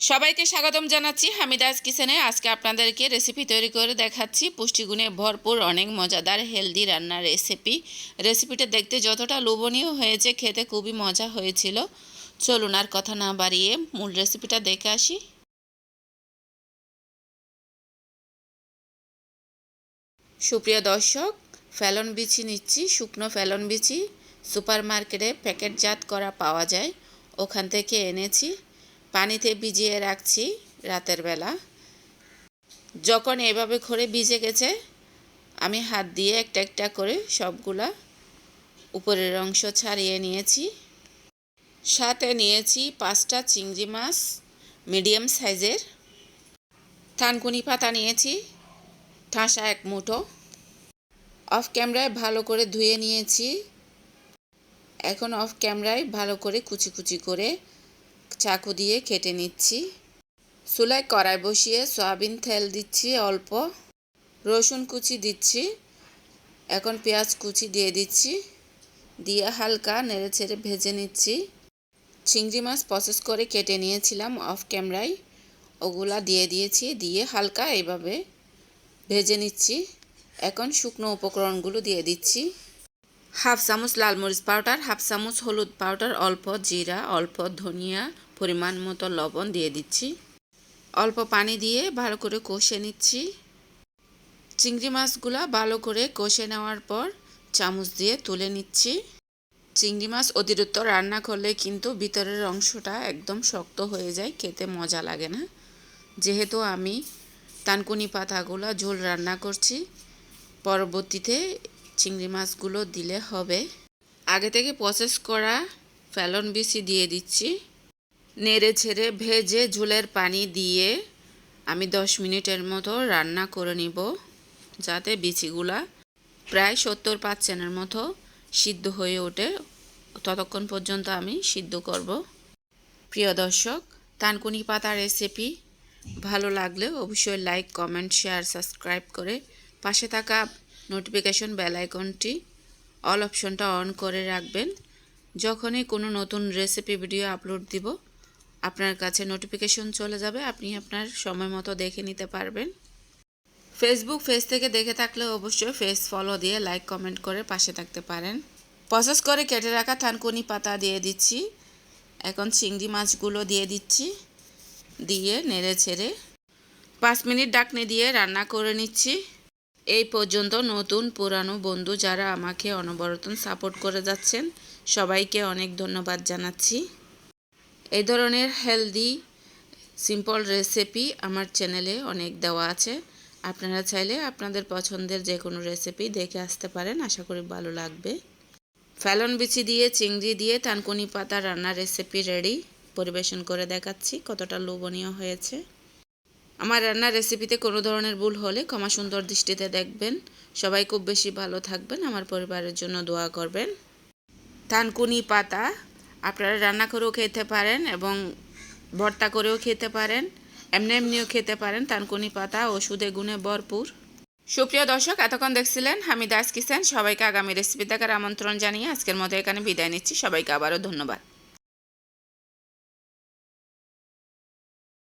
সবাইকে স্বাগতম জানাচ্ছি হামিদাস কিচেনে। আজকে আপনাদেরকে রেসিপি তৈরি করে দেখাচ্ছি। পুষ্টিগুণে ভরপুর, অনেক মজাদার হেলদি রান্নার রেসিপি রেসিপিটা দেখতে যতটা লোভনীয় হয়েছে, খেতে খুবই মজা হয়েছিল। চলুন আর কথা না বাড়িয়ে মূল রেসিপিটা দেখে আসি। সুপ্রিয় দর্শক, ফেলন বিচি নিচ্ছি, শুকনো ফেলন বিচি। সুপার মার্কেটে প্যাকেটজাত করা পাওয়া যায়। ওখান থেকে এনেছি। পানিতে ভিজিয়ে রাখছি রাতের বেলা। যখন এভাবে করে ভিজে গেছে, আমি হাত দিয়ে একটা একটা করে সবগুলা উপরের অংশ ছাড়িয়ে নিয়েছি। সাথে নিয়েছি পাঁচটা চিংড়ি মাছ, মিডিয়াম সাইজের। থানকুনি পাতা নিয়েছি, ঠাসা এক মুঠো। অফ ক্যামেরায় ভালো করে ধুয়ে নিয়েছি। এখন অফ ক্যামেরায় ভালো করে কুচি কুচি করে চাকু দিয়ে কেটে নিচ্ছি। চুলায় কড়াই বসিয়ে সয়াবিন তেল দিচ্ছি অল্প। রসুন কুচি দিচ্ছি। এখন পেঁয়াজ কুচি দিয়ে দিচ্ছি। দিয়ে হালকা নেড়ে ছেড়ে ভেজে নিচ্ছি। চিংড়ি মাছ প্রসেস করে কেটে নিয়েছিলাম অফ ক্যামেরায় ওগুলা দিয়ে দিয়েছি, দিয়ে হালকা এইভাবে ভেজে নিচ্ছি। এখন শুকনো উপকরণগুলো দিয়ে দিচ্ছি। হাফ চামচ লাল মরিচ পাউডার, হাফ চামচ হলুদ পাউডার, অল্প জিরা, অল্প ধনিয়া পরিমাণ মতো লবণ দিয়ে দিচ্ছি। অল্প পানি দিয়ে ভালো করে কষে নিচ্ছি। চিংড়ি মাছগুলো ভালো করে কষে নেওয়ার পর চামচ দিয়ে তুলে নিচ্ছি। চিংড়ি মাছ অতিরিক্ত রান্না করলে কিন্তু ভিতরের অংশটা একদম শক্ত হয়ে যায়, খেতে মজা লাগে না। যেহেতু আমি তানকুনি পাতাগুলো ঝোল রান্না করছি, পরবর্তীতে চিংড়ি মাছগুলো দিলে হবে। আগে থেকে প্রসেস করা ফেলন বিচি দিয়ে দিচ্ছি। নেড়ে ছেড়ে ভেজে ঝুলের পানি দিয়ে আমি দশ মিনিটের মতো রান্না করে নিব, যাতে বিচিগুলা প্রায় সত্তর পার্সেন্টের মতো সিদ্ধ হয়ে ওঠে। ততক্ষণ পর্যন্ত আমি সিদ্ধ করব। প্রিয় দর্শক, তানকুনি পাতা রেসিপি ভালো লাগলে অবশ্যই লাইক কমেন্ট শেয়ার সাবস্ক্রাইব করে পাশে থাকা নোটিফিকেশন বেল আইকনটি অল অপশনটা অন করে রাখবেন। যখনই কোনো নতুন রেসিপি ভিডিও আপলোড দিব আপনার কাছে নোটিফিকেশন চলে যাবে, আপনি আপনার সময় মতো দেখে নিতে পারবেন। ফেসবুক পেজ থেকে দেখে থাকলে অবশ্যই ফেস ফলো দিয়ে লাইক কমেন্ট করে পাশে থাকতে পারেন। প্রসেস করে কেটে রাখা থানকুনি পাতা দিয়ে দিচ্ছি। এখন চিংড়ি মাছগুলো দিয়ে দিচ্ছি, দিয়ে নেড়ে ছেড়ে পাঁচ মিনিট ডাকনি দিয়ে রান্না করে নিচ্ছি। এই পর্যন্ত নতুন পুরানো বন্ধু যারা আমাকে অনবরতন সাপোর্ট করে যাচ্ছেন, সবাইকে অনেক ধন্যবাদ জানাচ্ছি। এই ধরনের হেলদি সিম্পল রেসিপি আমার চ্যানেলে অনেক দেওয়া আছে। আপনারা চাইলে আপনাদের পছন্দের যে কোনো রেসিপি দেখে আসতে পারেন, আশা করি ভালো লাগবে। ফ্যালন বিচি দিয়ে, চিংড়ি দিয়ে তানকুনি পাতা রান্নার রেসিপি রেডি পরিবেশন করে দেখাচ্ছি কতটা লোভনীয় হয়েছে। আমার রান্নার রেসিপিতে কোনো ধরনের ভুল হলে ক্ষমা সুন্দর দৃষ্টিতে দেখবেন। সবাই খুব বেশি ভালো থাকবেন। আমার পরিবারের জন্য দোয়া করবেন। থানকুনি পাতা আপনারা রান্না করেও খেতে পারেন এবং ভর্তা করেও খেতে পারেন, এমনি এমনিও খেতে পারেন। তানকুনি পাতা, ওষুধে গুণে ভরপুর। সুপ্রিয় দর্শক, এতক্ষণ দেখছিলেন হামিদাস কিসেন সবাইকে আগামী রেসিপি দেখার আমন্ত্রণ জানিয়ে আজকের মতো এখানে বিদায় নিচ্ছি। সবাইকে আবারও ধন্যবাদ।